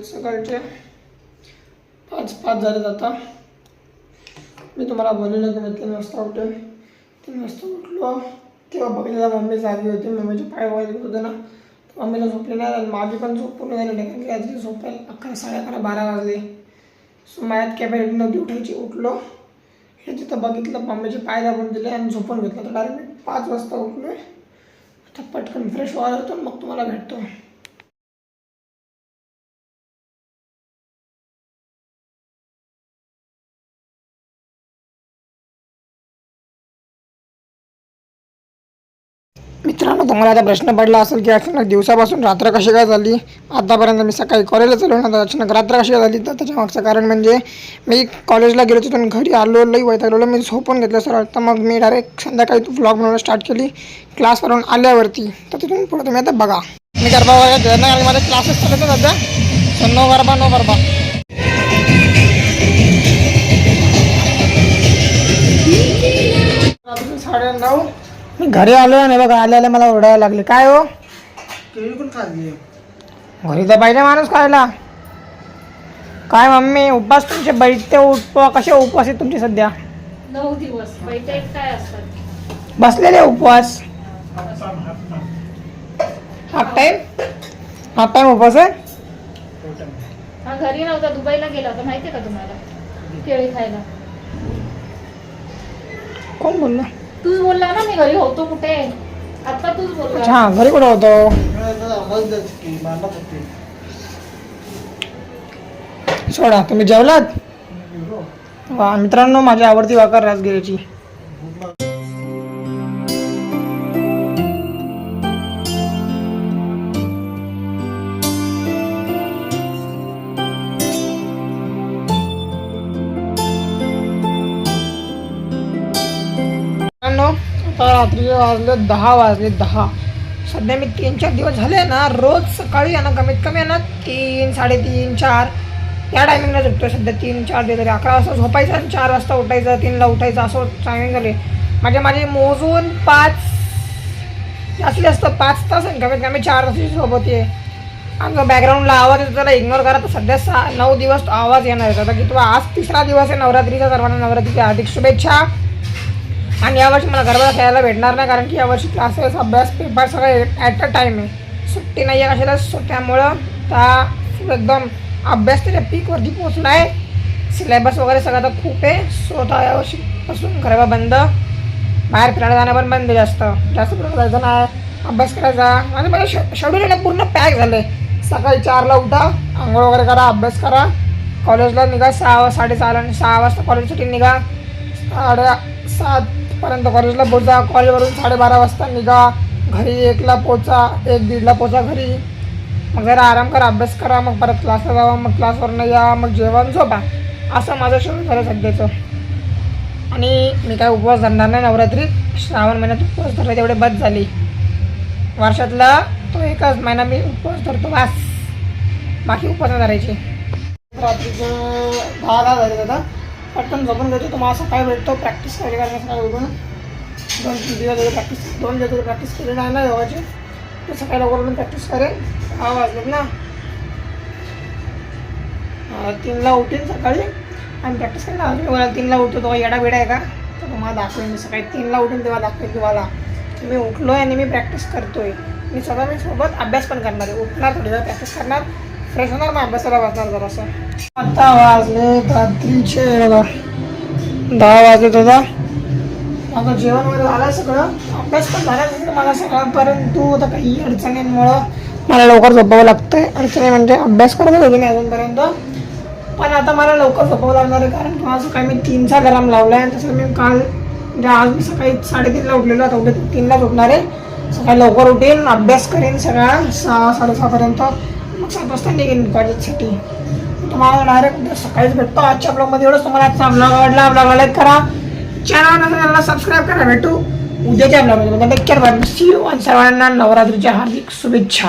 वाजले सकाळचे. पाच पाच झालेत आता. मी तुम्हाला बोललेलं की मी तीन वाजता उठेल तीन वाजता उठलो. तेव्हा बघितलं मम्मी जागी होती. मम्मीचे पाय वगैरे होते ना. तर मम्मीला झोपले नाही आणि माझी पण झोप पूर्ण झाली नाही. कारण की आधी झोपायला अकरा साडे अकरा बारा वाजले. सो माझ्यात कॅपॅसिटी नव्हती उठायची. उठलो. हे तिथं बघितलं. मम्मीचे पाय दाबून दिले आणि झोपून घेतलं. तर डायरेक्ट मी पाच वाजता उठलो आता पटकन फ्रेश व्हायला होतो मग तुम्हाला भेटतो. मित्रांनो तुम्हाला आता प्रश्न पडला असेल की अचानक दिवसापासून रात्र कशी काय झाली? आतापर्यंत मी सकाळी कॉलेजला चालू नव्हतं तर अचानक रात्र कशी काय झाली? तर त्याच्या मागचं कारण म्हणजे मी कॉलेजला गेलो तिथून घरी आलो लई वैतागलो मी झोपून घेतलं सर तर मग मी डायरेक्ट संध्याकाळी तू व्लॉग बनवायला स्टार्ट केली क्लासवरून आल्यावरती. तर तिथून पुढे तुम्ही आता बघा. मी गरबा वगैरे नाही आणि माझे क्लासेस चालत आहेत सध्या. No garba no garba. साडे नऊ. मी घरी आलो आणि बघा आले आले मला ओरडायला लागले. काय हो? केळी पण खाल्ली घरी तर पाहिजे माणूस खायला. काय मम्मी उपवास तुमचे बैठते उपवा कसे उपवास आहेत तुमचे सध्या? नऊ दिवस. बैठे काय असतात. बसलेले उपवास. हाफ टाईम हाफ टाईम उपवास आहे? हा घरी नव्हता. दुबईला गेला होता. माहितीये का तुम्हाला? केळी खायला. कोण बोललं? तूच बोलला ना मी घरी होतो कुठे? आता तूच बोलला. हा घरी कुठं होती? सोडा तुम्ही जेवलात? वा मित्रांनो माझी आवडती वाकर राजगिरीची. रात्रीचे वाजले दहा वाजले दहा. सध्या मी तीन चार दिवस झाले ना रोज सकाळी आहे ना कमीत कमी आहे ना तीन साडेतीन चार. या टायमिंगला झोपतो सध्या तीन चार दिवस झाले अकरा वाजता झोपायचं आणि चार वाजता उठायचं तीनला उठायचं असं टायमिंग झाले. म्हणजे माझे मोजून पाच जास्तीत जास्त पाच तास आणि कमीत कमी चार तासाची झोप होते आमचा बॅकग्राऊंडला आवाज येतो त्याला इग्नोर करा तर सध्या सहा नऊ दिवस आवाज येणार आहे. की तो आज तिसरा दिवस आहे नवरात्रीचा सर्वांना नवरात्रीच्या हार्दिक शुभेच्छा. आणि यावर्षी मला गरबा खेळायला भेटणार नाही कारण की यावर्षी क्लासेस अभ्यास पेपर सगळे ॲट अ टाईम आहे. सुट्टी नाही आहे कशाला सो त्यामुळं त्या एकदम अभ्यास त्याच्या पीकवरती पोचला आहे. सिलेबस वगैरे सगळं तर खूप आहे. सो आता यावर्षीपासून गरबा बंद. बाहेर फिरायला जाणं पण बंद आहे जास्त. जास्त फिरायला जायचं नाही. अभ्यास करायचा आणि माझं श शेड्यूल आहे ना पूर्ण पॅक झालं आहे सकाळी चारला उठा आंघोळ वगैरे करा अभ्यास करा. कॉलेजला निघा सहा साडेसहाला आणि सहा वाजता कॉलेजसाठी निघा. साडे सात पर्यंत कॉलेजला पोचा कॉलेजवरून साडेबारा वाजता निघा. घरी एकला पोचा एक दीडला पोचा घरी. मग जरा आराम करा अभ्यास करा मग परत क्लासला जावा मग क्लासवरनं या मग जेवण झोपा. असं माझं शेड्यूल झालं सध्याचं. आणि मी काय उपवास धरणार नाही नवरात्रीत. श्रावण महिन्यात उपवास धरला तेवढे बस झाली. वर्षातला तो एकच महिना मी उपवास धरतो बस. बाकी उपवास धरायची. रात्रीचं दहा दहा झाले दादा पटकन जपून घेतो. तुम्हाला सकाळी भेटतो प्रॅक्टिस करायची कारण सकाळी उठून. दोन तीन दिवस प्रॅक्टिस दोन दिवस प्रॅक्टिस केली नाही ना योगाची तर सकाळी लवकर उठून प्रॅक्टिस करेन. हा वाजलेत ना. तीनला उठेन सकाळी. आणि प्रॅक्टिस करायला अजून मला तीनला उठतो. तेव्हा येडा बिडा आहे का? तर तुम्हाला दाखवेन. मी सकाळी तीनला उठेन तेव्हा दाखवेन तुम्हाला. की मी उठलो आहे आणि मी प्रॅक्टिस करतोय. मी स्वतः मी सोबत अभ्यास पण करणार आहे. उठणार थोडी वेळ प्रॅक्टिस करणार. फ्रेश होणार मग अभ्यासाला बसणार जरासं. आता वाजले रात्रीचे दहा वाजत होता माझं जेवण वगैरे झालं सगळं? अभ्यास पण झाला नंतर मला सगळं परंतु आता काही अडचणींमुळं मला लवकर झोपावं लागतंय. अडचणी म्हणजे अभ्यास करत होतो मी अजूनपर्यंत. पण आता मला लवकर झोपावं लागणार आहे कारण माझं काय मी तीनचा गरम लावला आहे तसं मी काल म्हणजे आज मी सकाळी साडेतीनला उठलेलो आता उद्या तीनला झोपणार आहे. सकाळी लवकर उठेन अभ्यास करेन सगळा सहा साडेसहापर्यंत. मग सात वाजता निघेन कॉलेजसाठी. तुम्हाला डायरेक्ट सकाळीच भेटतो. आजच्या ब्लॉगमध्ये एवढंच तुम्हाला आजचा ब्लॉग आवडला ब्लॉग लाईक करा. चॅनल चॅनलला सबस्क्राईब करा भेटू उद्याच्या ब्लॉगमध्ये टेक केअर सी यू आणि सर्वांना नवरात्रीच्या हार्दिक शुभेच्छा.